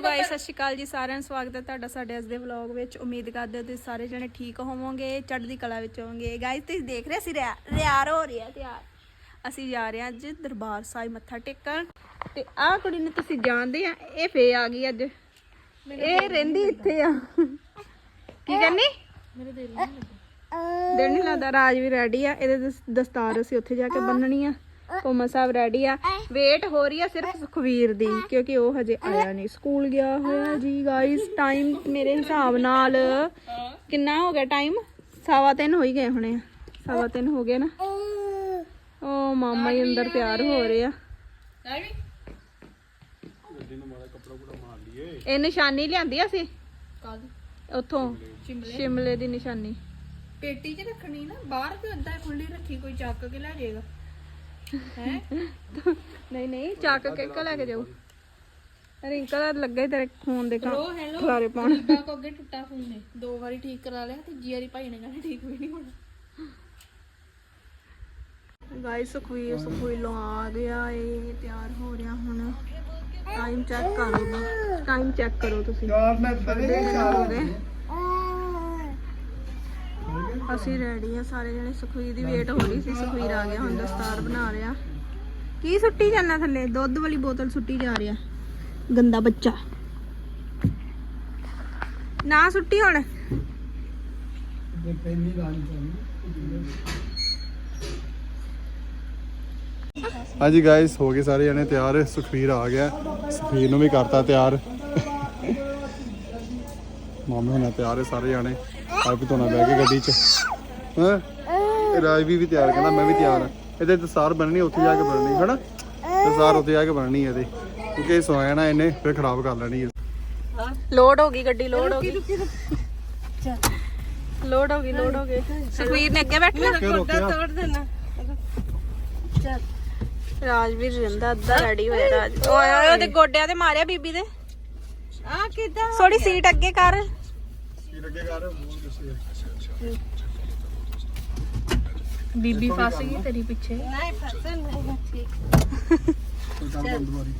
Hello guys ਸਤਿ ਸ਼੍ਰੀ ਅਕਾਲ ਜੀ ਸਾਰਿਆਂ ਨੂੰ ਸਵਾਗਤ ਹੈ ਤੁਹਾਡਾ ਸਾਡੇ ਅੱਜ ਦੇ ਵਲੌਗ ਵਿੱਚ। ਉਮੀਦ ਕਰਦੇ ਹਾਂ ਤੁਸੀਂ ਸਾਰੇ ਜਣੇ ਠੀਕ ਹੋਵੋਗੇ ਚੜ੍ਹਦੀ ਕਲਾ ਵਿੱਚ ਹੋਵੋਗੇ। ਗਾਇਸ ਤੁਸੀਂ ਦੇਖ ਰਹੇ ਸੀ ਰਿਆਰ ਹੋ ਰਿਹਾ ਤਿਆਰ। ਅਸੀਂ ਜਾ ਰਹੇ ਹਾਂ ਅੱਜ ਦਰਬਾਰ ਸਾਹਿਬ ਮੱਥਾ ਟੇਕਣ। ਤੇ ਆਹ ਕੁੜੀ ਨੂੰ ਤੁਸੀਂ ਜਾਣਦੇ ਆ ਇਹ ਫੇ ਆ ਗਈ ਅੱਜ। ਇਹ ਰਹਿੰਦੀ ਇੱਥੇ ਆ। ਕੀ ਕਰਨੀ? ਮੇਰੇ ਦਿਲ ਨਹੀਂ ਲੱਗਦਾ ਰਾਜ ਵੀ ਰੈਡੀ ਆ। ਇਹਦੇ ਦਸ- ਦਸਤਾਰ ਅਸੀਂ ਉੱਥੇ ਜਾ ਕੇ ਬੰਨਣੀ ਆ। ਕੋਮਾ ਸਾਹਿਬ ਰੈਡੀ ਆ। ਵੇਟ ਹੋ ਰਹੀ ਆ ਸਿਰਫ ਸੁਖਵੀਰ ਦੀ ਕਿਉਂਕਿ ਉਹ ਹਜੇ ਆਇਆ ਨਹੀਂ। ਸਕੂਲ ਗਿਆ ਹੋਇਆ ਜੀ ਗਾਇਸ ਟਾਈਮ ਮੇਰੇ ਹਿਸਾਬ ਨਾਲ ਕਿੰਨਾ ਹੋ ਗਿਆ ਟਾਈਮ ਸਵਾ ਤਿੰਨ ਹੋ ਹੀ ਗਏ ਹੋਣੇ ਸਵਾ ਹੋ ਗਏ ਨਾ। ਉਹ ਮਾਮਾ ਹੀ ਅੰਦਰ ਤਿਆਰ ਹੋ ਰਹੇ ਆ। ਇਹ ਨਿਸ਼ਾਨੀ ਲਿਆਂਦੀ ਅਸੀਂ? ਉੱਥੋਂ। ਸ਼ਿਮਲੇ। ਦੀ ਨਿਸ਼ਾਨੀ। ਪੇਟੀ 'ਚ ਰੱਖਣੀ ਨਾ ਬਾਹਰ ਤੇ ਏਦਾਂ ਖੁੱਲੀ ਰੱਖੀ ਕੋਈ ਚੱਕ ਕੇ ਲੈ ਜਾਏਗਾ। ਹੈ? ਨਹੀਂ ਨਹੀਂ ਚੱਕ ਕੇ ਕਿੱਕ ਲੈ ਕੇ ਜਾਊ। ਰਿੰਕਲ ਲੱਗਾ ਹੀ ਤੇਰੇ ਖੂਨ ਦੇ ਰੋ ਹੈਲੋ। ਖਲਾਰੇ ਪਾਉਣ। ਕੋ ਅੱਗੇ ਟੁੱਟਾ ਫੋਨ ਨੇ। ਦੋ ਵਾਰੀ ਠੀਕ ਕਰਾ ਲਿਆ ਤੇ ਜੀ ਵਾਰੀ ਭਾਈ ਨੇ ਕਹਿੰਦਾ ਠੀਕ ਵੀ ਨਹੀਂ ਹੋਣਾ। ਗਾਇਸ ਸੁਖਵੀਰ ਸੁਖਵੀਲੋਂ ਆ ਗਿਆ ਏ ਤਿਆਰ ਹੋ ਰਿਹਾ ਹੁਣ। ਟਾਈਮ ਚੈੱਕ ਕਰੋ ਨਾ ਟਾਈਮ ਚੈੱਕ ਕਰੋ ਤੁਸੀਂ। ਸਾਢੇ ਚਾਰ ਹੋ ਗਏ ਅਸੀਂ ਰੈਡੀ ਆ ਸਾਰੇ ਜਣੇ। ਸੁਖਵੀਰ ਦੀ ਵੇਟ ਹੋ ਰਹੀ ਸੀ ਸੁਖਵੀਰ ਆ ਗਿਆ ਹੁਣ ਦਸਤਾਰ ਬਣਾ ਰਿਹਾ। ਕੀ ਸੁੱਟੀ ਜਾਣਾ ਥੱਲੇ? ਦੁੱਧ ਵਾਲੀ ਬੋਤਲ ਸੁੱਟੀ ਜਾ ਰਿਹਾ। ਗੰਦਾ ਬੱਚਾ। ਨਾ ਸੁੱਟੀ ਹੁਣ। ਹਾਂਜੀ ਗਾਇਸ ਹੋ ਗਏ ਸਾਰੇ ਜਣੇ ਤਿਆਰ। ਸੁਖਵੀਰ ਆ ਗਿਆ। ਸੁਖਵੀਰ ਨੂੰ ਵੀ ਕਰਤਾ ਤਿਆਰ। ਮਾਮੇ ਹੁਣਾਂ ਤਿਆਰ ਹੈ ਸਾਰੇ ਜਣੇ। ਆਪ ਵੀ ਤੋਣਾ ਬਹਿ ਕੇ ਗੱਡੀ 'ਚ। ਹਾਂ? ਇਹ ਰਾਜਵੀ ਵੀ ਤਿਆਰ ਕਹਿੰਦਾ ਮੈਂ ਵੀ ਤਿਆਰ ਹਾਂ। ਇਹਦੇ ਦਸਾਰ ਬਣਨੀ ਉੱਥੇ ਜਾ ਕੇ ਬਣਨੀ ਹਨਾ? ਦਸਾਰ ਉੱਥੇ ਜਾ ਕੇ ਬਣਨੀ ਇਹਦੇ। ਕਿਉਂਕਿ ਇਹ ਸੋਇਆ ਨਾ ਇਹਨੇ ਫਿਰ ਖਰਾਬ ਕਰ ਲੈਣੀ ਹੈ ਲੋਡ ਹੋ ਗਈ ਗੱਡੀ ਲੋਡ ਹੋ ਗਈ। ਲੋਡ ਹੋ ਗਈ ਲੋਡ ਹੋ ਗਈ। ਸੁਖਵੀਰ ਨੇ ਅੱਗੇ ਬੈਠਣਾ? ਕਿਉਂ ਰੋਕਿਆ। ਰਾਜਵੀਰ ਰਹਿੰਦਾ ਅੱਧਾ ਰੈਡੀ ਹੋਇਆ ਰਾਜ ਓਏ ਓਏ ਉਹਦੇ ਗੋਡਿਆਂ ਤੇ ਮਾਰਿਆ ਬੀਬੀ ਦੇ। ਆ ਕਿਦਾਂ ਥੋੜੀ ਸੀਟ ਅੱਗੇ ਕਰ। ਲੱਗੇ ਕਰ ਬੀਬੀ ਫਸ ਗਈ ਤੇਰੀ ਪਿੱਛੇ ਕੋਈ ਕੰਮ ਬੰਦ ਮਾਰੀ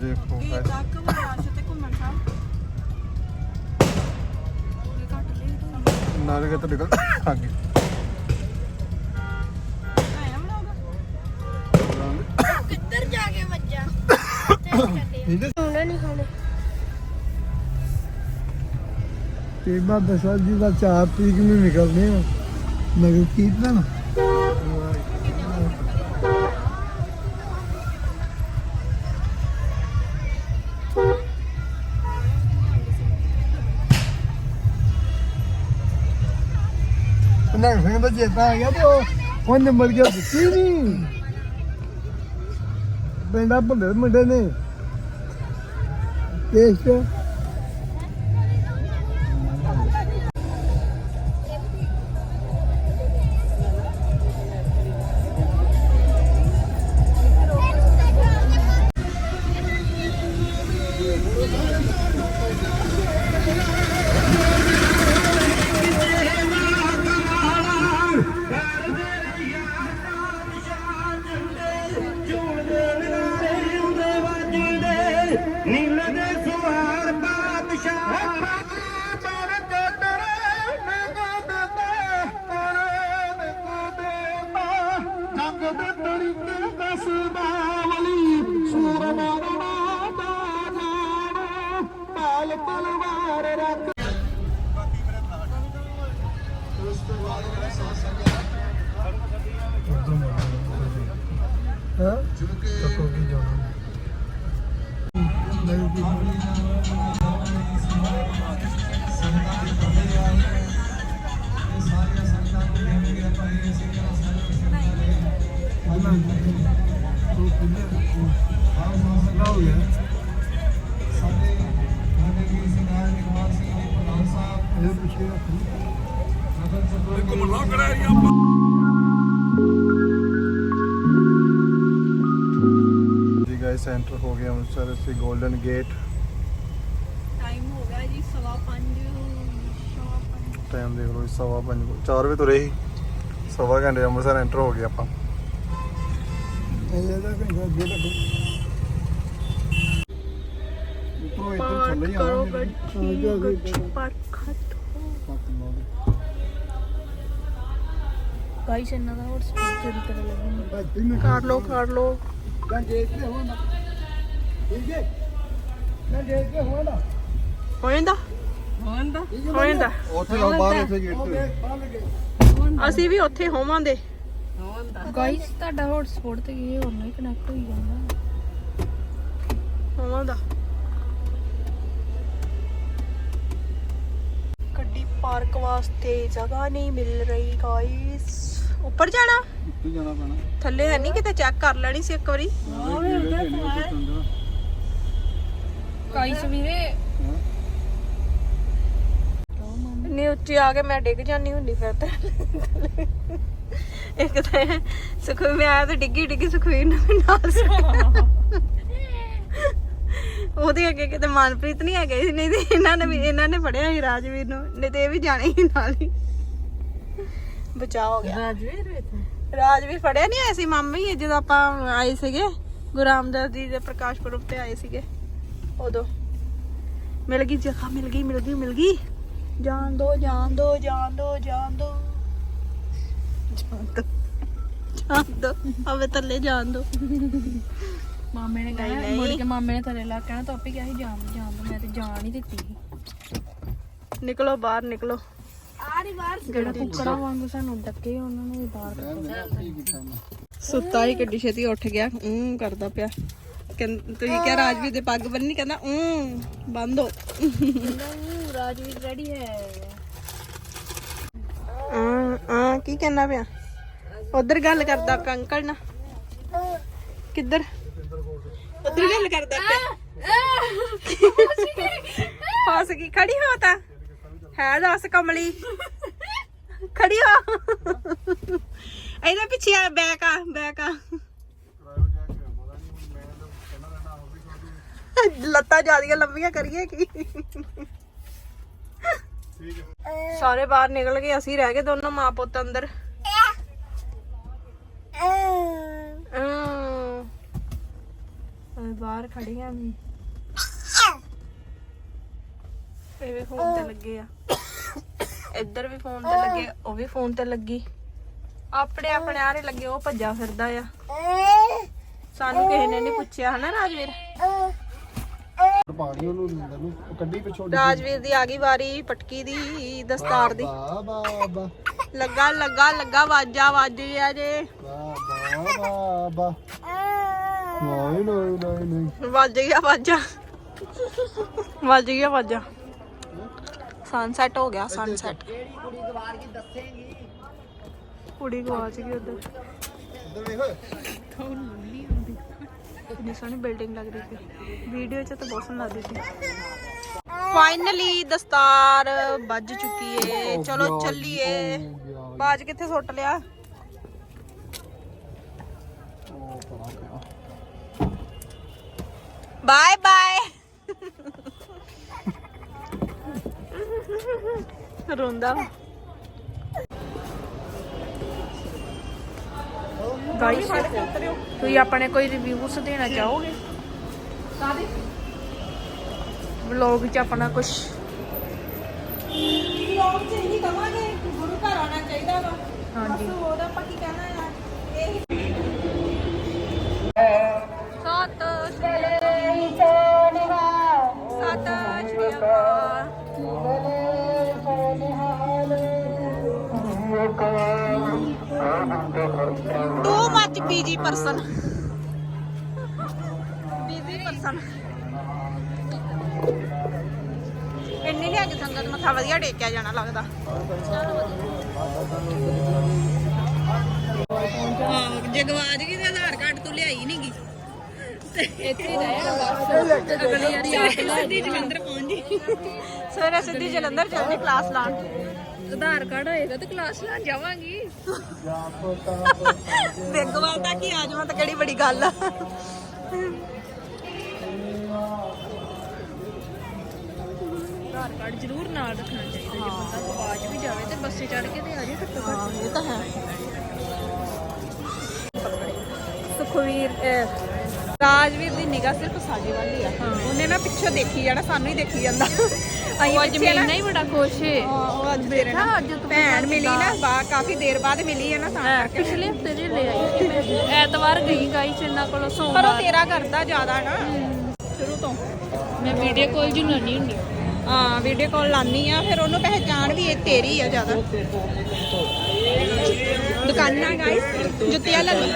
ਦੇਖੋ guys, ਤੱਕ ਵਿਰਾਸ਼ ਤੇ ਘੁੰਮਣ ਸਾਹਿਬ ਨਾਲੇ ਕਿ ਤੁਹਾਡੇ ਤੇ ਬਾਬਾ ਸਾਹਿਬ ਜੀ ਦਾ ਚਾਰ ਤਰੀਕ ਨੂੰ ਨਿਕਲਦੇ ਆ। ਨਗਰ ਕੀਰਤਨ ਨਾ। ਫਿਰ ਦਾ ਚੇਤਾ ਆ ਗਿਆ ਤੇ ਉਹ ਉਹ ਨੰਬਰ ਗਿਆ ਦਿੱਤੀ ਨਹੀਂ ਪਿੰਡਾ ਭੁੱਲੇ ਮੁੰਡੇ ਨੇ। ਟੇਸਟ ਹਾਂ ਚੱਕੋ ਅੰਮ੍ਰਿਤਸਰ ਅਸੀਂ 골ਡਨ ਗੇਟ ਟਾਈਮ ਹੋ ਗਿਆ ਜੀ ਸਵਾ 5 ਸਵਾ 5 ਟਾਈਮ ਦੇਖ ਲਓ ਸਵਾ ਪੰਜ ਕੋਲ 4 ਵਜੇ ਤੁਰੇ ਸੀ। ਸਵਾ ਘੰਟੇ ਅੰਮ੍ਰਿਤਸਰ ਐਂਟਰ ਹੋ ਗਏ ਆਪਾਂ। ਇਹ ਦਾ ਘੰਟਾ ਅੱਗੇ ਲੱਗੂ। ਉੱਪਰੋਂ ਇੱਧਰ ਥੱਲੇ ਹੀ ਆਵਾਂਗੇ। ਗਾਈਸ ਇਹਨਾਂ ਦਾ ਹੋਰ ਸਪੀਡ ਚੋਰੀ ਕਰਨ ਲੱਗੀ। ਬੱਤੀ ਮੈਂ ਕਰ ਲੋ ਕਰ ਲੋ ਮੈਂ ਦੇਖਦੇ ਹੋਣਾ ਠੀਕ ਹੈ? ਮੈਂ ਦੇਖਦੇ ਹੋਣਾ ਹੋ ਜਾਂਦਾ? ਹੋਂਦਾ ਹੋ ਜਾਂਦਾ। ਉੱਥੇ ਲਾਓ ਬਾਹਰ ਇੱਥੇ ਗੇਟ ਉਹ ਤੇ। ਦੇਖ ਬੰਨ ਗਏ ਅਸੀਂ ਵੀ ਉੱਥੇ ਹੋਵਾਂਗੇ। ਗਾਈਸ ਤੁਹਾਡਾ ਹੋਰ ਸਪੋਰਟ ਤੇ ਕੀ ਹੋਰ ਨਹੀਂ ਕਨੈਕਟ ਹੋਈ ਜਾਂਦਾ। ਹੋਵਾਂਗਾ ਗੱਡੀ ਪਾਰਕ ਵਾਸਤੇ ਜਗ੍ਹਾ ਨਹੀਂ ਮਿਲ ਰਹੀ ਗਾਇਸ ਉੱਪਰ ਜਾਣਾ? ਉੱਤੇ ਜਾਣਾ ਪੈਣਾ। ਥੱਲੇ ਹੈ ਨਹੀਂ ਕਿਤੇ ਚੈੱਕ ਕਰ ਲੈਣੀ ਸੀ ਇੱਕ ਵਾਰੀ। ਗਾਈਸ ਵੀਰੇ। ਇੰਨੇ ਉੱਚੇ ਆ ਕੇ ਮੈਂ ਡਿੱਗ ਜਾਂਦੀ ਹੁੰਦੀ ਫਿਰ ਤੇ। ਇੱਕ ਤਾਂ ਸੁਖਵੀਰ ਮੈਂ ਆਇਆ ਤੇ ਡਿੱਗੀ ਡਿੱਗੀ ਸੁਖਵੀਰ ਨੂੰ ਨਾਲ। ਉਹਦੇ ਅੱਗੇ ਕਿਤੇ ਮਨਪ੍ਰੀਤ ਨਹੀਂ ਹੈਗੇ ਸੀ ਨਹੀਂ ਤੇ ਇਹਨਾਂ ਨੇ ਵੀ ਇਹਨਾਂ ਨੇ ਫੜਿਆ ਸੀ ਰਾਜਵੀਰ ਨੂੰ ਨਹੀਂ ਤੇ ਇਹ ਵੀ ਜਾਣੇ ਸੀ ਨਾਲ ਹੀ। ਬਚਾ ਹੋ ਗਿਆ। ਰਾਜਵੀਰ ਰਾਜਵੀਰ ਫੜਿਆ ਨਹੀਂ ਆਇਆ ਸੀ ਮਾਮੀ ਹੀ ਜਦੋਂ ਆਪਾਂ ਆਏ ਸੀਗੇ ਗੁਰੂ ਰਾਮਦਾਸ ਜੀ ਦੇ ਪ੍ਰਕਾਸ਼ ਪੁਰਬ ਤੇ ਆਏ ਸੀਗੇ। ਉਦੋਂ। ਮਿਲ ਗਈ ਜਗ੍ਹਾ ਮਿਲ ਗਈ ਮਿਲ ਗਈ ਮਿਲ ਗਈ। ਜਾਣ ਦੋ ਜਾਣ ਦੋ ਜਾਣ ਦੋ ਜਾਣ ਦੋ। ਜਾਣ ਦੋ। ਜਾਣ ਦੋ। ਥੱਲੇ ਜਾਣ ਦੋ। ਮਾਮੇ ਨੇ ਕਹਿਣਾ। ਮੁੜ ਕੇ ਮਾਮੇ ਨੇ ਥੱਲੇ ਲਾ ਕਹਿਣਾ ਤੋਪੀ ਕਿਹਾ ਸੀ ਜਾਣ ਦੋ, ਜਾਣ ਦੋ ਮੈਂ ਤੇ ਜਾਣ ਹੀ ਦਿੱਤੀ ਸੀ। ਨਿਕਲੋ ਬਾਹਰ ਨਿਕਲੋ। ਜਿਹੜਾ ਕੁੱਕੜਾ ਵਾਂਗੂ ਸਾਨੂੰ ਡੱਕੇ ਉਹਨਾਂ ਨੂੰ ਵੀ ਬਾਹਰ ਕੱਢੋ ਸੁੱਤਾ ਹੀ ਕਿੱਡੀ ਛੇਤੀ ਉੱਠ ਗਿਆ। ਊਂ ਕਰਦਾ ਪਿਆ। ਤੁਸੀਂ ਕਿਹਾ ਰਾਜਵੀਰ ਦੇ ਪੱਗ ਬੰਨੀ ਕਹਿੰਦਾ ਊਂ ਬੰਦ ਹੋ ਰਾਜਵੀਰ ਰੈਡੀ ਹੈ। ਆ ਆ ਕੀ ਕਹਿਣਾ ਪਿਆ? ਉਧਰ ਗੱਲ ਕਰਦਾ ਪਿਆ ਅੰਕਲ ਨਾਲ। ਕਿੱਧਰ? ਉਧਰ ਗੱਲ ਕਰਦਾ ਪਿਆ। ਫਸ ਗਈ ਖੜੀ ਹੋ ਤਾਂ। ਹੈ ਦੱਸ ਕਮਲੀ। ਖੜੀ ਹੋ। ਇਹਦੇ ਪਿੱਛੇ ਆ ਬੈਕ ਆ ਬੈਕ ਆ। ਲੱਤਾਂ ਜਿਆਦੀਆਂ ਲੰਬੀਆਂ ਕਰੀਏ ਕੀ? ਸਾਰੇ ਬਾਹਰ ਨਿਕਲ ਗਏ, ਅਸੀਂ ਰਹਿ ਗਏ ਦੋਨੋਂ ਮਾਂ ਪੁੱਤ ਅੰਦਰ। ਬਾਹਰ ਖੜੀਆਂ ਵੀ। ਇਹ ਵੀ ਫੋਨ ਤੇ ਲੱਗੇ ਆ। ਇੱਧਰ ਵੀ ਫੋਨ ਤੇ ਲੱਗੇ, ਉਹ ਵੀ ਫੋਨ ਤੇ ਲੱਗੀ। ਆਪਣੇ ਆਪਣੇ ਆਰੇ ਲੱਗੇ, ਉਹ ਭੱਜਾ ਫਿਰਦਾ ਆ। ਸਾਨੂੰ ਕਿਸੇ ਨੇ ਨਹੀਂ ਪੁੱਛਿਆ ਹਨਾ ਰਾਜਵੀਰ? ਪਾਣੀ ਉਹਨੂੰ ਅੰਦਰ ਨੂੰ ਉਹ ਕੱਢੀ ਪਿੱਛੋਂ ਰਾਜਵੀਰ ਦੀ ਆ ਗਈ ਵਾਰੀ ਪਟਕੀ ਦੀ ਦਸਤਾਰ ਦੀ। ਲੱਗਾ ਲੱਗਾ ਲੱਗਾ ਵਾਜਾ ਵੱਜ ਰਿਹਾ ਜੇ। ਬਾ ਬਾ ਬਾ ਨਹੀਂ ਨਹੀਂ ਨਹੀਂ ਨਹੀਂ। ਵੱਜ ਗਿਆ ਵਾਜਾ। ਵੱਜ ਗਿਆ ਵਾਜਾ। ਸਨਸੈਟ ਹੋ ਗਿਆ ਸਨਸੈਟ ਕੁੜੀ ਗਵਾਚ ਗਈ ਉਧਰ। ਇੱਧਰ ਵੇਖ। ਕਿੰਨੀ ਸੋਹਣੀ ਬਿਲਡਿੰਗ ਲੱਗ ਰਹੀ ਸੀ ਵੀਡੀਓ 'ਚ ਤਾਂ ਬਹੁਤ ਸੋਹਣੀ ਲੱਗਦੀ ਸੀ ਫਾਈਨਲੀ ਦਸਤਾਰ ਵੱਜ ਚੁੱਕੀ ਏ ਚਲੋ ਚੱਲੀਏ ਬਾਜ ਕਿੱਥੇ ਸੁੱਟ ਲਿਆ ਉਹ ਪਰਾ ਪਿਆ ਬਾਏ ਬਾਏ ਰੋਂਦਾ ਗਾਈਸ ਤੁਸੀਂ ਆਪਣੇ ਕੋਈ ਰਿਵਿਊਸ ਦੇਣਾ ਚਾਹੋਗੇ ਕਾਦੇ ਵਲੌਗ 'ਚ ਆਪਣਾ ਕੁਝ ਲੋਕ ਚ ਇਹੀ ਕਵਾਂਗੇ ਗੁਰੂ ਘਰ ਆਉਣਾ ਚਾਹੀਦਾ ਵਾ। ਹਾਂਜੀ। ਬਸ ਹੋਰ ਆਪਾਂ ਕੀ ਕਹਿਣਾ ਯਾਰ ਇਹ ਸਤ ਸ਼੍ਰੀ ਸਤ ਸ਼੍ਰੀ ਅਕਾਲ too much busy person busy person ਇੰਨੀ ਲਿਆ ਕੇ ਸੰਗਤ ਮੱਥਾ ਵਧੀਆ ਟੇਕਿਆ ਜਾਣਾ ਲੱਗਦਾ। ਹਾਂ ਜੇ ਗਵਾਚ ਗਈ ਤੇ ਆਧਾਰ ਕਾਰਡ ਤੂੰ ਲਿਆਈ ਨੀ ਗੀ ਇੱਥੇ ਰਹਿਣਾ ਬਸ। ਅਗਲੀ ਵਾਰੀ ਆ ਕੇ ਲੈ ਸਿੱਧੀ ਜਲੰਧਰ ਪਹੁੰਚ ਜੀ ਸਵੇਰੇ ਸਿੱਧੀ ਜਲੰਧਰ ਚੱਲਦੀ ਕਲਾਸ ਲਾਣ ਆਧਾਰ ਕਾਰਡ ਹੋਏਗਾ ਤੇ ਕਲਾਸ ਲੈਣ ਜਾਵਾਂਗੀ। ਬੇਗਵਾਲ ਆ ਜਾਵਾਂ ਤਾਂ ਕਿਹੜੀ ਬੜੀ ਗੱਲ ਆ। ਆਧਾਰ ਕਾਰਡ ਜ਼ਰੂਰ ਨਾਲ ਰੱਖਣਾ ਚਾਹੀਦਾ ਜੇ ਬੰਦਾ ਗਵਾਚ ਵੀ ਜਾਵੇ ਤੇ ਬੱਸੇ ਚੜ ਕੇ ਤੇ ਆ ਜੇ ਘੱਟੋ ਹਾਂ ਘੱਟ ਇਹ ਤਾਂ ਹੈ। ਸੁਖਵੀਰ ਅਹ, ਰਾਜਵੀਰ ਦੀ ਨਿਗਾਹ ਸਿਰਫ ਸਾਡੇ ਵੱਲ ਹੀ ਆ। ਉਹਨੇ ਨਾ ਪਿੱਛੋਂ ਦੇਖੀ ਜਾਣਾ ਸਾਨੂੰ ਹੀ ਦੇਖੀ ਜਾਂਦਾ। ਉਹ ਅੱਜ ਮਹੀਨਾ ਹੀ ਬੜਾ ਖੁਸ਼ ਹੈ ਉਹ ਅੱਜ ਤੇਰੇ ਨਾਲ ਅੱਜ ਤੂੰ ਭੈਣ ਮਿਲੀ ਨਾ ਬਾ ਕਾਫੀ ਦੇਰ ਬਾਅਦ ਮਿਲੀ ਹੈ ਨਾ ਤਾਂ ਕਰਕੇ। ਪਿਛਲੇ ਹਫ਼ਤੇ ਜੇ ਲੈ ਆਈ ਐਤਵਾਰ ਗਈ ਗਾਈ ਇਹਨਾਂ ਕੋਲੋਂ ਪਰ ਉਹ ਸੋਮਵਾਰ ਤੇਰਾ ਕਰਦਾ ਜ਼ਿਆਦਾ ਨਾ। ਸ਼ੁਰੂ ਤੋਂ। ਮੈਂ ਵੀਡੀਓ ਕਾਲ ਜੁਨਾਨੀ ਹੁੰਦੀ ਹਾਂ ਵੀਡੀਓ ਕਾਲ ਲਾਨੀ ਆ ਫਿਰ ਉਹਨੂੰ ਪਹਿਚਾਣ ਵੀ ਇਹ ਤੇਰੀ ਆ ਜ਼ਿਆਦਾ। ਦੁਕਾਨਾਂ ਗਾਇਸ ਜੁੱਤੀਆਂ ਲੈ ਲਓ।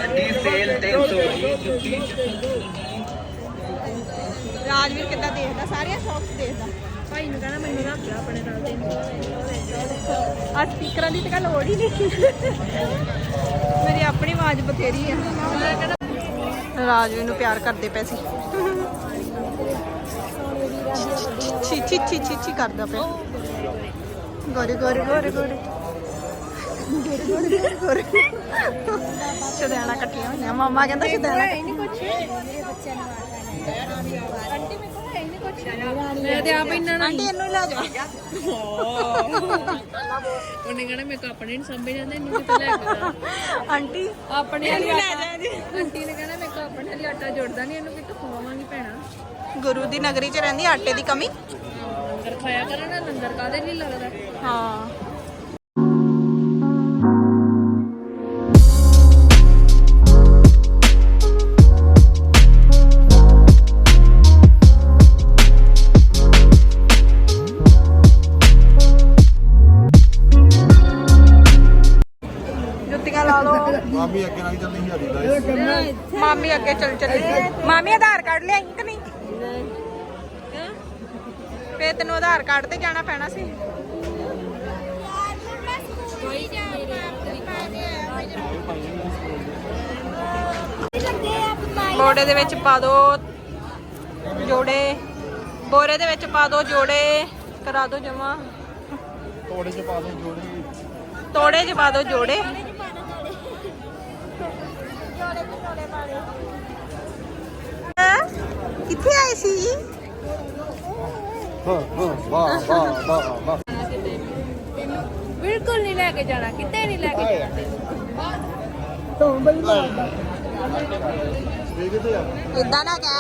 ਰਾਜਵੀਰ ਕਿੱਦਾਂ ਦੇਖਦਾ? ਸਾਰੀਆਂ ਸ਼ੌਪਸ ਦੇਖਦਾ। ਭਾਈ ਨੂੰ ਕਹਿਣਾ ਮੈਨੂੰ ਰੱਖ ਲਿਆ ਆਪਣੇ ਨਾਲ ਦੇ ਆ ਸਪੀਕਰਾਂ ਦੀ ਤਾਂ ਲੋੜ ਹੀ ਨਹੀਂ। ਮੇਰੀ ਆਪਣੀ ਆਵਾਜ਼ ਬਥੇਰੀ ਆ। ਰਾਜਵੀਰ ਨੂੰ ਪਿਆਰ ਕਰਦੇ ਪਏ ਸੀ। ਛੀ ਛੀ ਛੀ ਛੀ ਛੀ ਕਰਦਾ ਪਿਆ। ਗੋਰੇ ਗੋਰੇ ਗੋਰੇ ਗੋਰੇ। ਗੋਰੇ ਗੋਰੇ ਸ਼ਦੈਣਾ ਕੱਟੀਆਂ ਹੋਈਆਂ। ਮਾਮਾ ਕਹਿੰਦਾ ਸ਼ਦੈਣਾ ਨਹੀਂ ਕੁਛ ਮੈਂ ਤੇ ਆਪ ਇੰਨਾ ਨਾ ਆਂਟੀ ਇਹਨੂੰ ਲੈ ਜਾ ਉਹਨੇ ਕਹਿਣਾ ਮੇਰੇ ਕੋ ਆਪਣੇ ਨਹੀਂ ਸੰਭੇ ਜਾਂਦੇ ਇਹਨੂੰ ਕਿਤੇ ਲੈ ਕੇ ਜਾ ਆਂਟੀ ਆਪਣੇ ਵਾਲੀ ਇਹਨੂੰ ਲੈ ਜਾ ਜੀ। ਆਂਟੀ ਨੇ ਕਹਿਣਾ ਮੇਰੇ ਕੋ ਆਪਣੇ ਵਾਲੀ ਆਟਾ ਜੋੜਦਾ ਨਹੀਂ ਇਹਨੂੰ ਕਿਤੇ ਖਵਾਵਾਂਗੀ ਭੈਣਾ? ਗੁਰੂ ਦੀ ਨਗਰੀ 'ਚ ਰਹਿੰਦੀ ਆਟੇ ਦੀ ਕਮੀ? ਲੰਗਰ ਖਾਇਆ ਕਰੇ ਨਾ ਲੰਗਰ ਕਾਦੇ ਲਈ ਲੱਗਦਾ? ਹਾਂ। ਮਾਮੀ ਅੱਗੇ ਨਾਲ ਚੱਲਦੀ ਸੀ ਆਦੀ ਦਾ। ਮਾਮੀ ਅੱਗੇ ਚੱਲ ਚੱਲੀ। ਮਾਮੀ ਆਧਾਰ ਕਾਰਡ ਲਿਆਈ ਕਿ ਨਹੀਂ? ਫੇ ਤੈਨੂੰ ਆਧਾਰ ਕਾਰਡ ਤੇ ਜਾਣਾ ਪੈਣਾ ਸੀ। ਬੋੜੇ ਦੇ ਵਿੱਚ ਪਾ ਦੋ ਜੋੜੇ। ਬੋਰੇ ਦੇ ਵਿੱਚ ਪਾ ਦੋ ਜੋੜੇ। ਕਰਾ ਦੋ ਜਮਾ। ਤੋੜੇ ਚ ਪਾ ਦੋ ਜੋੜੀ। ਤੋੜੇ ਚ ਪਾ ਦੋ ਜੋੜੇ? ਕਿੱਥੇ ਆਏ ਸੀ ਹਾਂ ਹਾਂ ਵਾਹ ਵਾਹ ਵਾਹ ਵਾਹ ਬਿਲਕੁਲ ਨਹੀਂ ਲੈ ਕੇ ਜਾਣਾ ਕਿਤੇ ਨਹੀਂ ਲੈ ਕੇ ਜਾਣਾ ਇਹ ਕਿੱਥੇ ਆ इतना ना क्या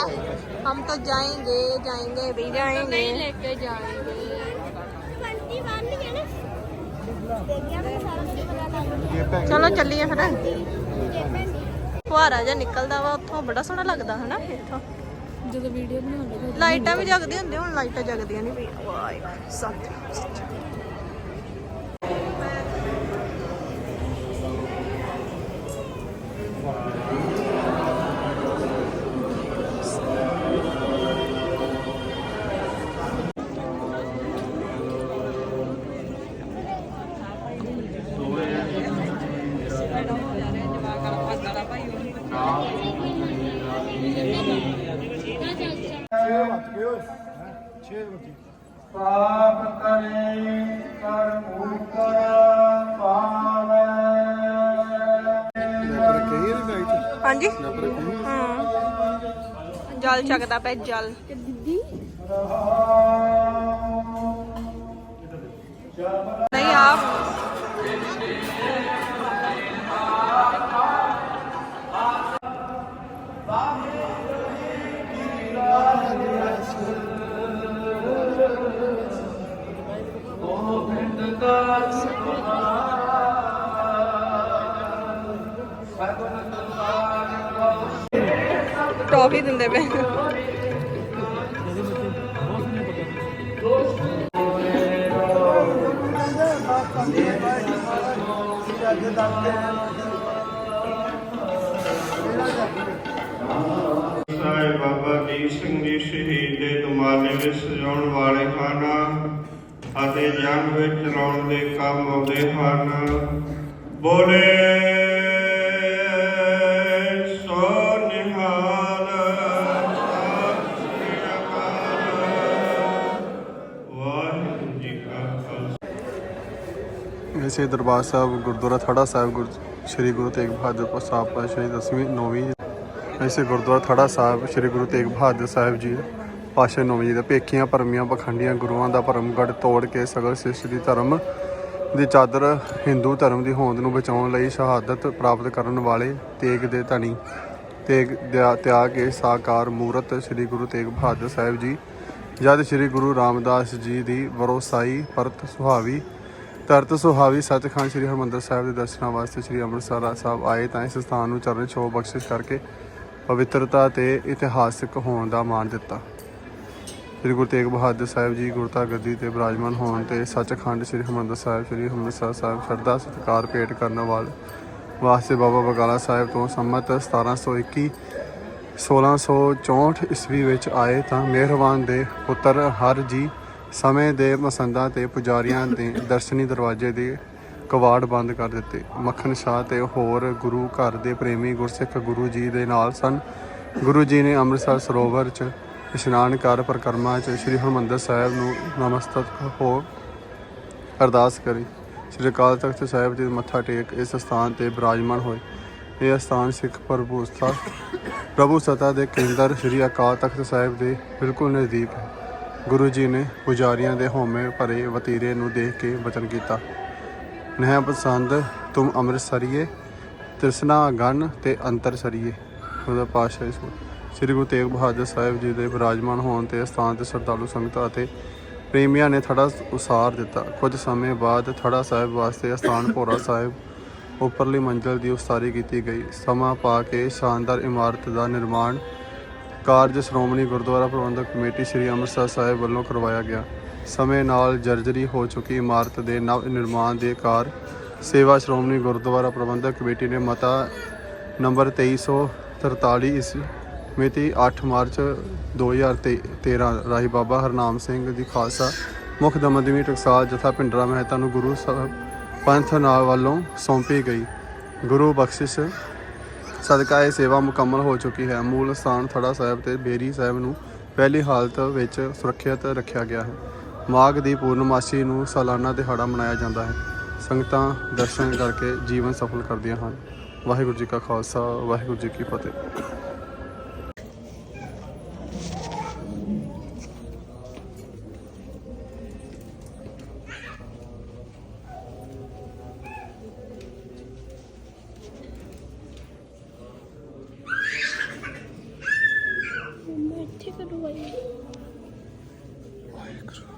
हम तो जाएंगे जाएंगे भी जाएंगे ਨਹੀਂ ਲੈ ਕੇ ਜਾਣਗੇ ਇਹ ਭੈਣ ਚਲੋ ਚੱਲੀਏ ਫਿਰ ਫੁਹਾਰਾ ਜਿਹਾ ਨਿਕਲਦਾ ਵਾ ਉੱਥੋਂ ਬੜਾ ਸੋਹਣਾ ਲੱਗਦਾ ਹਨਾ ਇੱਥੋਂ। ਜਦੋਂ ਵੀਡੀਓ ਬਣਾਉਂਦੇ ਲਾਈਟਾਂ ਵੀ ਜਗਦੀਆਂ ਹੁੰਦੀਆਂ ਹੁਣ ਲਾਈਟਾਂ ਜਗਦੀਆਂ ਨਹੀਂ ਵਾਹਿਗੁਰੂ ਸਤਿ ਸੱਚਾ ਜਲ ਚੱਕਦਾ ਪਿਆ ਜਲ। ਨਹੀਂ ਆਪ ਟੌਫੀ ਦਿੰਦੇ ਪਏ। ਸਾਹਿਬ ਬਾਬਾ ਦੀਪ ਸਿੰਘ ਜੀ ਸ਼ਹੀਦ ਦੇ ਦੁਮਾਲੇ ਵਿੱਚ ਸਜਾਉਣ ਵਾਲੇ ਹਨ ਅਤੇ ਜੰਗ ਵਿੱਚ ਚਲਾਉਣ ਦੇ ਕੰਮ ਆਉਂਦੇ ਹਨ। ਬੋਲੇ ਵੈਸੇ ਦਰਬਾਰ ਸਾਹਿਬ, ਗੁਰਦੁਆਰਾ ਥੜਾ ਸਾਹਿਬ, ਗੁਰ ਸ੍ਰੀ ਗੁਰੂ ਤੇਗ ਬਹਾਦਰ ਸਾਹਿਬ ਪਾਤਸ਼ਾਹੀ ਦਸਵੀਂ, ਨੌਵੀਂ ਵੈਸੇ ਗੁਰਦੁਆਰਾ ਥੜਾ ਸਾਹਿਬ, ਸ੍ਰੀ ਗੁਰੂ ਤੇਗ ਬਹਾਦਰ ਸਾਹਿਬ ਜੀ ਪਾਸ਼ਾ ਨੌਵੀਂ ਜੀ ਦੇ ਭੇਖੀਆਂ ਪਰਮੀਆਂ, ਪਖੰਡੀਆਂ, ਗੁਰੂਆਂ ਦਾ ਭਰਮਗੜ ਤੋੜ ਕੇ ਸਗਲ ਸਿਸ਼ਟ ਧਰਮ ਦੀ ਚਾਦਰ ਹਿੰਦੂ ਧਰਮ ਦੀ ਹੋਂਦ ਨੂੰ ਬਚਾਉਣ ਲਈ ਸ਼ਹਾਦਤ ਪ੍ਰਾਪਤ ਕਰਨ ਵਾਲੇ ਤੇਗ ਦੇ ਧਨੀ। ਤੇਗ ਦਿਆ- ਤਿਆਗ ਕੇ ਸਾਕਾਰ ਮੂਰਤ ਸ੍ਰੀ ਗੁਰੂ ਤੇਗ ਬਹਾਦਰ ਸਾਹਿਬ ਜੀ। ਜਦ ਸ੍ਰੀ ਗੁਰੂ ਰਾਮਦਾਸ ਜੀ ਦੀ ਵਰੋਸਾਈ ਪਰਤ ਸੁਹਾਵੀ ਤਰਤ ਸੁਹਾਵੀ ਸੱਚਖੰਡ ਸ੍ਰੀ ਹਰਿਮੰਦਰ ਸਾਹਿਬ ਦੇ ਦਰਸ਼ਨਾਂ ਵਾਸਤੇ ਸ੍ਰੀ ਅੰਮ੍ਰਿਤਸਰ ਸਾਹਿਬ ਆਏ ਤਾਂ ਇਸ ਸਥਾਨ ਨੂੰ ਚਰਨ ਛੋਹ ਬਖਸ਼ਿਸ਼ ਕਰਕੇ ਪਵਿੱਤਰਤਾ ਤੇ ਇਤਿਹਾਸਕ ਹੋਣ ਦਾ ਮਾਣ ਦਿੱਤਾ। ਸ੍ਰੀ ਗੁਰੂ ਤੇਗ ਬਹਾਦਰ ਸਾਹਿਬ ਜੀ ਗੁਰਤਾ ਗੱਦੀ ਤੇ ਬਿਰਾਜਮਾਨ ਹੋਣ ਤੇ ਸੱਚਖੰਡ ਸ੍ਰੀ ਹਰਿਮੰਦਰ ਸਾਹਿਬ, ਸ੍ਰੀ ਅੰਮ੍ਰਿਤਸਰ ਸਾਹਿਬ ਸ਼ਰਧਾ ਸਤਿਕਾਰ ਭੇਟ ਕਰਨ ਵਾਲ, ਵਾਸਤੇ ਬਾਬਾ ਬਕਾਲਾ ਸਾਹਿਬ ਤੋਂ ਸੰਮਤ 1721 1664 ਈਸਵੀ ਵਿੱਚ ਆਏ ਤਾਂ ਮਿਹਰਬਾਨ ਦੇ ਪੁੱਤਰ ਹਰ ਜੀ ਸਮੇਂ ਦੇ ਮਸੰਦਾਂ ਤੇ ਪੁਜਾਰੀਆਂ ਦੇ ਦਰਸ਼ਨੀ ਦਰਵਾਜ਼ੇ ਦੇ ਕਵਾੜ ਬੰਦ ਕਰ ਦਿੱਤੇ। ਮੱਖਣ ਸ਼ਾਹ ਤੇ ਹੋਰ ਗੁਰੂ ਘਰ ਦੇ ਪ੍ਰੇਮੀ ਗੁਰਸਿੱਖ ਗੁਰੂ ਜੀ ਦੇ ਨਾਲ ਸਨ। ਗੁਰੂ ਜੀ ਨੇ ਅੰਮ੍ਰਿਤਸਰ ਸਰੋਵਰ 'ਚ ਇਸ਼ਨਾਨ ਕਰ ਪਰਿਕਰਮਾ 'ਚ ਸ੍ਰੀ ਹਰਿਮੰਦਰ ਸਾਹਿਬ ਨੂੰ ਨਮਸਤਕ ਹੋ ਅਰਦਾਸ ਕਰੀ। ਸ੍ਰੀ ਅਕਾਲ ਤਖਤ ਸਾਹਿਬ ਜੀ ਮੱਥਾ ਟੇਕ ਇਸ ਸਥਾਨ ਤੇ ਬਿਰਾਜਮਾਨ ਹੋਏ। ਇਹ ਸਥਾਨ ਸਿੱਖ ਪ੍ਰਭੂ ਸਥਾ ਪ੍ਰਭੂ ਸਤਾ ਦੇ ਕੇਂਦਰ ਸ੍ਰੀ ਅਕਾਲ ਤਖਤ ਸਾਹਿਬ ਦੇ ਬਿਲਕੁਲ ਨਜ਼ਦੀਕ ਹੈ। ਗੁਰੂ ਜੀ ਨੇ ਪੁਜਾਰੀਆਂ ਦੇ ਹੋਮੇ ਭਰੇ ਵਤੀਰੇ ਨੂੰ ਦੇਖ ਕੇ ਬਚਨ ਕੀਤਾ। ਨਹਿ ਪਸੰਦ ਤੁਮ ਅੰਮ੍ਰਿਤਸਰੀਏ ਤ੍ਰਿਸ਼ਨਾ ਗਨ ਤੇ ਅੰਤਰ ਸਰੀਏ। ਉਹਦਾ ਪਾਸ਼ਾ ਇਸ ਸ੍ਰੀ ਗੁਰੂ ਤੇਗ ਬਹਾਦਰ ਸਾਹਿਬ ਜੀ ਦੇ ਬਿਰਾਜਮਾਨ ਹੋਣ ਤੇ ਸਥਾਨ ਤੇ ਸ਼ਰਧਾਲੂ ਸੰਗਤ ਅਤੇ ਪ੍ਰੇਮੀਆਂ ਨੇ ਥੜਾ ਉਸਾਰ ਦਿੱਤਾ। ਕੁਝ ਸਮੇਂ ਬਾਅਦ ਥੜਾ ਸਾਹਿਬ ਵਾਸਤੇ ਅਸਥਾਨ ਭੋਰਾ ਸਾਹਿਬ ਉੱਪਰਲੀ ਮੰਜ਼ਲ ਦੀ ਉਸਾਰੀ ਕੀਤੀ ਗਈ। ਸਮਾਂ ਪਾ ਕੇ ਸ਼ਾਨਦਾਰ ਇਮਾਰਤ ਦਾ ਨਿਰਮਾਣ ਕਾਰਜ ਸ਼੍ਰੋਮਣੀ ਗੁਰਦੁਆਰਾ ਪ੍ਰਬੰਧਕ ਕਮੇਟੀ ਸ੍ਰੀ ਅੰਮ੍ਰਿਤਸਰ ਸਾਹਿਬ ਵੱਲੋਂ ਕਰਵਾਇਆ ਗਿਆ। ਸਮੇਂ ਨਾਲ ਜਰਜਰੀ ਹੋ ਚੁੱਕੀ ਇਮਾਰਤ ਦੇ ਨਵ ਨਿਰਮਾਣ ਦੇ ਕਾਰ ਸੇਵਾ ਸ਼੍ਰੋਮਣੀ ਗੁਰਦੁਆਰਾ ਪ੍ਰਬੰਧਕ ਕਮੇਟੀ ਨੇ ਮਤਾ ਨੰਬਰ 2343 ਈਸਵੀ ਮਿਤੀ 8 ਮਾਰਚ 2013 ਰਾਹੀਂ ਬਾਬਾ ਹਰਨਾਮ ਸਿੰਘ ਦੀ ਖਾਲਸਾ ਮੁੱਖ ਦਮਦਮੀ ਟਕਸਾਲ ਜਥਾ ਪਿੰਡਰਾ ਮਹਿਤਾ ਨੂੰ ਗੁਰੂ ਸਾਹਿਬ ਪੰਥ ਨਾਲ ਵੱਲੋਂ ਸੌਂਪੀ ਗਈ। ਗੁਰੂ ਬਖਸ਼ਿਸ਼ ਸਦਕਾ ਇਹ ਸੇਵਾ ਮੁਕੰਮਲ ਹੋ ਚੁੱਕੀ ਹੈ। ਮੂਲ ਸਥਾਨ ਥੜਾ ਸਾਹਿਬ ਤੇ ਬੇਰੀ ਸਾਹਿਬ ਨੂੰ ਪਹਿਲੀ ਹਾਲਤ ਵਿੱਚ ਸੁਰੱਖਿਅਤ ਰੱਖਿਆ ਗਿਆ ਹੈ। ਮਾਘ ਦੀ ਪੂਰਨਮਾਸ਼ੀ ਨੂੰ ਸਾਲਾਨਾ ਦਿਹਾੜਾ ਮਨਾਇਆ ਜਾਂਦਾ ਹੈ। ਸੰਗਤਾਂ ਦਰਸ਼ਨ ਕਰਕੇ ਜੀਵਨ ਸਫਲ ਕਰਦੀਆਂ ਹਨ। ਵਾਹਿਗੁਰੂ ਜੀ ਕਾ ਖਾਲਸਾ, ਵਾਹਿਗੁਰੂ ਜੀ ਕੀ ਫਤਿਹ। Ой, кров.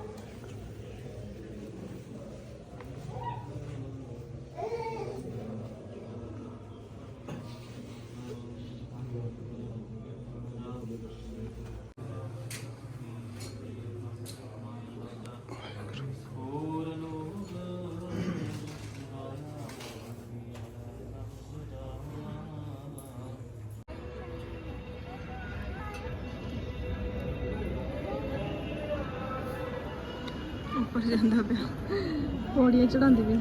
ਉੱਪਰ ਜਾਂਦਾ ਪਿਆ। ਪੌੜੀਆਂ ਚੜਾਉਂਦੀ ਵੀ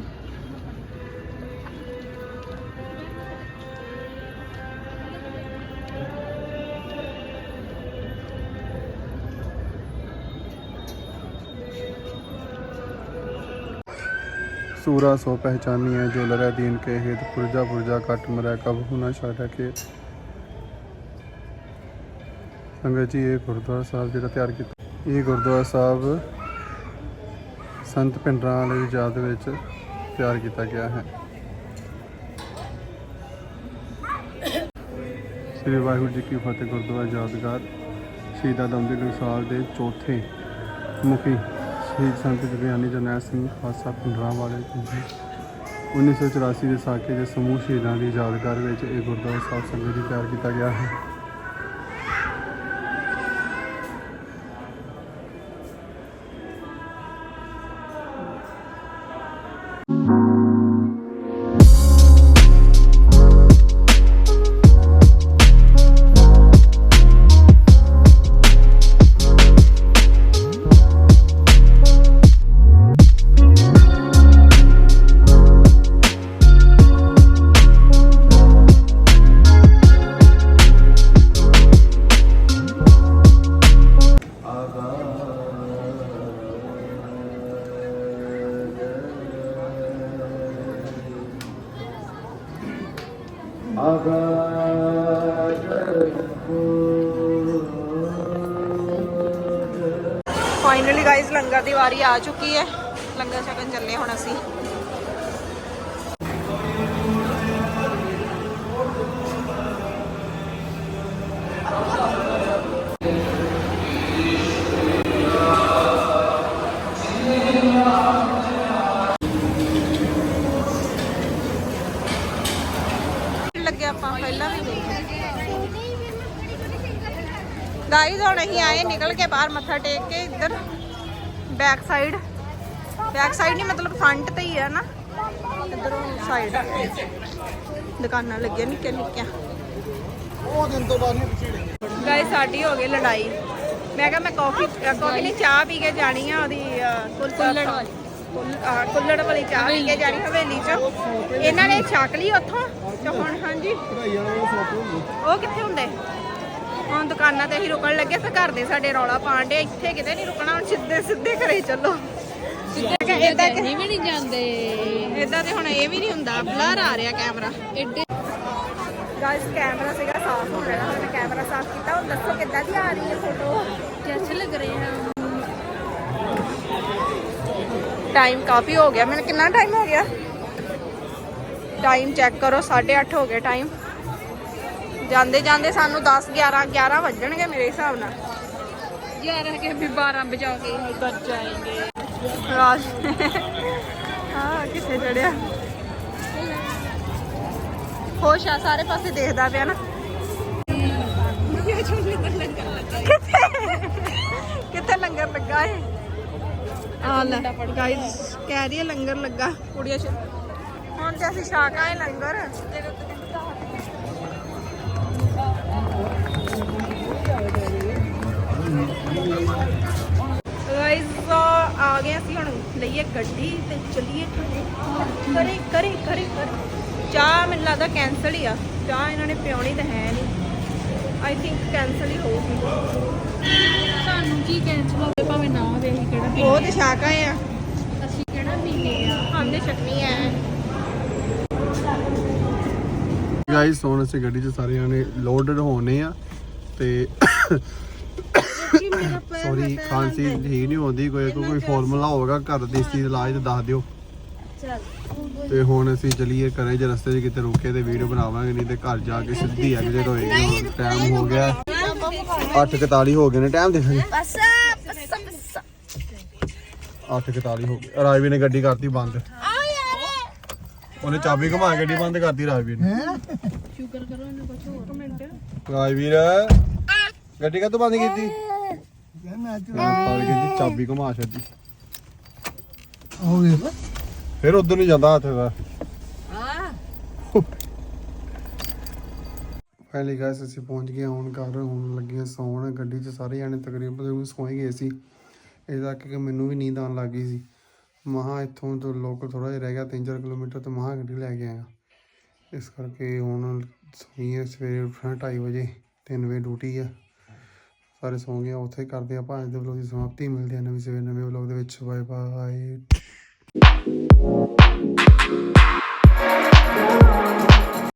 ਸੂਰਾ ਸੋ ਪਹਿਚਾਨੀਐ ਜੋ ਲਰੈ ਦੀਨ ਕੇ ਹੇਤ ਪੁਰਜਾ ਪੁਰਜਾ ਕਟ ਮਰੈ ਕਬ ਹੁਨਾ ਛਾਟਾ ਕੇ। ਸੰਗਤ ਜੀ, ਇਹ ਗੁਰਦੁਆਰਾ ਸਾਹਿਬ ਜਿਹੜਾ ਤਿਆਰ ਕੀਤਾ। ਇਹ ਗੁਰਦੁਆਰਾ ਸਾਹਿਬ ਸੰਤ ਪਿੰਡਰਾਂ ਵਾਲੇ ਦੀ ਯਾਦ ਵਿੱਚ ਤਿਆਰ ਕੀਤਾ ਗਿਆ ਹੈ। ਸ੍ਰੀ ਵਾਹਿਗੁਰੂ ਜੀ ਕੀ ਫਤਿਹ, ਗੁਰਦੁਆਰਾ ਯਾਦਗਾਰ, ਸ਼ਹੀਦਾਂ ਦਮਦਮੀ ਟਕਸਾਲ ਦੇ ਚੌਥੇ ਮੁਖੀ ਸ਼ਹੀਦ ਸੰਤ ਜਗਿਆਨੀ ਜਰਨੈਲ ਸਿੰਘ ਖਾਲਸਾ ਪਿੰਡਰਾਂ ਵਾਲੇ ਜੀ 1984 ਦੇ ਸਾਕੇ ਦੇ ਸਮੂਹ ਸ਼ਹੀਦਾਂ ਦੀ ਯਾਦਗਾਰ ਵਿੱਚ ਇਹ ਗੁਰਦੁਆਰਾ ਸਾਹਿਬ ਸੰਗਤ ਜੀ ਤਿਆਰ ਕੀਤਾ ਗਿਆ ਹੈ। ਫਾਈਨਲੀ ਗਾਇਸ ਲੰਗਰ ਦੀ ਵਾਰੀ ਆ ਚੁੱਕੀ ਹੈ। ਲੰਗਰ ਛਕਣ ਚੱਲੇ ਹੁਣ ਅਸੀਂ। ਬਾਹਰ ਮੱਥਾ ਟੇਕ ਕੇ ਇੱਧਰ ਬੈਕ ਸਾਈਡ ਬੈਕ ਸਾਈਡ ਨਹੀਂ ਮਤਲਬ ਫਰੰਟ ਤੇ ਹੀ ਆ ਨਾ। ਇੱਧਰੋਂ ਸਾਈਡ ਦੁਕਾਨਾਂ ਲੱਗੀਆਂ ਨਿੱਕੀਆਂ ਨਿੱਕੀਆਂ। ਉਹ ਦਿਨ ਤੋਂ ਬਾਅਦ ਨਹੀਂ ਪਿੱਛੇ ਗਾਈਜ਼ ਸਾਡੀ ਹੋ ਗਈ ਲੜਾਈ। ਮੈਂ ਕਿਹਾ ਮੈਂ ਕਾਫੀ ਕਾਫੀ ਲਈ ਚਾਹ ਪੀ ਕੇ ਜਾਣੀ ਆ ਉਹਦੀ ਕੁੱਲੜ ਕੁੱਲੜ ਵਾਲੀ ਚਾਹ ਪੀ ਕੇ ਜਾਣੀ ਹਵੇਲੀ 'ਚ। ਇਹਨਾਂ ਨੇ ਛਕ ਲਈ ਉੱਥੋਂ। ਤੇ ਹੁਣ ਹਾਂਜੀ। ਹੋ ਉਹ ਕਿੱਥੇ ਹੁੰਦੇ? ਹੁਣ ਦੁਕਾਨਾਂ ਤੇ ਹੀ ਰੁਕਣ ਲੱਗੇ ਤੇ ਘਰ ਦੇ ਸਾਡੇ ਰੌਲਾ ਪਾਣ ਡੇ ਇੱਥੇ ਕਿਤੇ ਨਹੀਂ ਰੁਕਣਾ ਹੁਣ ਸਿੱਧੇ ਸਿੱਧੇ ਘਰੇ ਚੱਲੋ। ਟਾਈਮ ਕਾਫੀ ਹੋ ਗਿਆ ਮੈਨੂੰ ਕਿੰਨਾ ਟਾਈਮ ਹੋ ਗਿਆ? ਟਾਈਮ ਚੈੱਕ ਕਰੋ 8:30 ਹੋ ਗਿਆ ਟਾਈਮ ਜਾਂਦੇ ਜਾਂਦੇ ਸਾਨੂੰ 10 11 11 ਵੱਜਣਗੇ ਮੇਰੇ ਹਿਸਾਬ ਨਾਲ। 11 ਕੇ ਵੀ 12 ਵਜਾਉਂਗੇ ਬਚ ਜਾਏਗੇ। ਰਾਜ। ਹਾਂ ਕਿੱਥੇ ਚੜਿਆ? ਖੁਸ਼ ਆ ਸਾਰੇ ਪਾਸੇ ਦੇਖਦਾ ਪਿਆ ਨਾ। ਕਿੱਥੇ? ਲੰਗਰ ਲੱਗਾ ਏ ਆ ਲੈ ਗਾਇਸ ਕਹਿ ਰਹੀ ਲੰਗਰ ਲੱਗਾ। ਕੁੜੀਆਂ ਚ ਹੁਣ ਤੇ ਅਸੀਂ ਛਾਕਾ ਹੈ ਲੰਗਰ। ਗਾਇਸ ਆ ਗਏ ਅਸੀਂ ਹੁਣ ਲਈਏ ਗੱਡੀ ਤੇ ਚੱਲੀਏ ਕਰੇ ਕਰੇ ਕਰੇ ਕਰੇ ਚਾਹ ਮੈਨੂੰ ਲੱਗਦਾ ਕੈਨਸਲ ਹੀ ਆ। ਚਾਹ ਇਹਨਾਂ ਨੇ ਪਿਉਣੀ ਤਾਂ ਹੈ ਨਹੀਂ। ਆਈ ਥਿੰਕ ਕੈਨਸਲ ਹੀ ਹੋਊਗੀ। ਸਾਨੂੰ ਕੀ ਕੈਂਸਲ ਹੋਵੇ ਭਾਵੇਂ ਨਾ ਹੋਵੇ ਅਸੀਂ ਕਿਹੜਾ ਉਹ ਤੇ ਛਾਕ ਆਏ ਆ। ਪੀਣੇ ਅਸੀਂ ਕਿਹੜਾ ਪੀਣੇ ਆ? ਆਂਦੇ ਚਟਨੀ ਹੈ। ਗਾਈਸ ਹੁਣ ਅਸੀਂ ਗੱਡੀ 'ਚ ਸਾਰੇ ਜਾਣੇ ਲੋਡਡ ਹੋਣੇ ਆ ਤੇ ਸੌਰੀ ਖਾਂਸੀ ਠੀਕ ਨਹੀਂ ਹੁੰਦੀ ਕੋਈ ਕੋਈ ਫਾਰਮੂਲਾ ਹੋਵੇਗਾ ਘਰ ਦੇਸੀ ਇਲਾਜ ਤੇ ਦੱਸ ਦਿਓ। ਤੇ ਹੁਣ ਅਸੀਂ ਚਲੀਏ ਘਰੇ ਜੇ ਰਸਤੇ 'ਚ ਕਿਤੇ ਰੁਕੇ ਤੇ ਵੀਡੀਓ ਬਣਾਵਾਂਗੇ ਨਹੀਂ ਤੇ ਘਰ ਜਾ ਕੇ ਸਿੱਧੀ ਐਗਜ਼ਿਟ ਹੋਏਗੀ ਟਾਈਮ ਹੋ ਗਿਆ। 8:41 ਹੋ ਗਏ ਨੇ ਟਾਈਮ ਦੇਖੋ ਜੀ ਬਸ ਬਸ। ਬਸ 8:41 ਹੋ ਗਏ। ਰਾਜਵੀਰ ਨੇ ਗੱਡੀ ਕਰਤੀ ਬੰਦ। ਉਹਨੇ ਚਾਬੀ ਘੁਮਾ ਕੇ ਗੱਡੀ ਬੰਦ ਕਰਤੀ ਰਾਜਵੀਰ ਨੇ। ਸ਼ੁਕਰ ਕਰੋ ਇਹਨੇ ਕੁਝ ਹੋਰ ਰਾਜਵੀਰ ਗੱਡੀ ਕਦੋਂ ਬੰਦ ਕੀਤੀ? ਮੈਂ ਪਾਲ ਕੇ ਚਾਬੀ ਘੁਮਾ ਛੱਡੀ। ਹੋ ਫਿਰ ਉਧਰ ਨਹੀਂ ਜਾਂਦਾ ਹੱਥ ਦਾ। ਫਾਈਨਲੀ ਗਾਇਸ ਅਸੀਂ ਪਹੁੰਚ ਗਏ ਹੁਣ ਘਰ ਹੁਣ ਲੱਗੇ ਸੌਣ। ਗੱਡੀ 'ਚ ਸਾਰੇ ਜਾਣੇ ਤਕਰੀਬਨ ਸੌਂ ਗਏ ਸੀ। ਇਹਦਾ ਕਿ ਮੈਨੂੰ ਵੀ ਨੀਂਦ ਆਉਣ ਲੱਗ ਗਈ ਸੀ। ਮਹਾ ਇੱਥੋਂ ਤੋਂ ਲੋਕਲ ਥੋੜਾ ਜਿਹਾ ਰਹਿ ਗਿਆ 3-4 ਕਿਲੋਮੀਟਰ ਤੇ ਮਹਾ ਗੱਡੀ ਲੈ ਕੇ ਆਇਆ। ਇਸ ਕਰਕੇ ਹੁਣ ਸੋਈਏ ਸਵੇਰੇ ਉੱਠਣਾ 2:30 ਵਜੇ 3 ਵਜੇ ਡਿਊਟੀ ਆ। ਸਾਰੇ ਸੌਂ ਗਏ ਆ, ਉੱਥੇ ਕਰਦੇ ਆਪਾਂ ਅੱਜ ਦੇ ਵਲੋਗ ਦੀ ਸਮਾਪਤੀ ਮਿਲਦੇ ਆ ਨਵੀਂ ਸਵੇਰ ਨਵੇਂ ਵਲੋਗ ਦੇ ਵਿੱਚ ਬਾਏ ਬਾਏ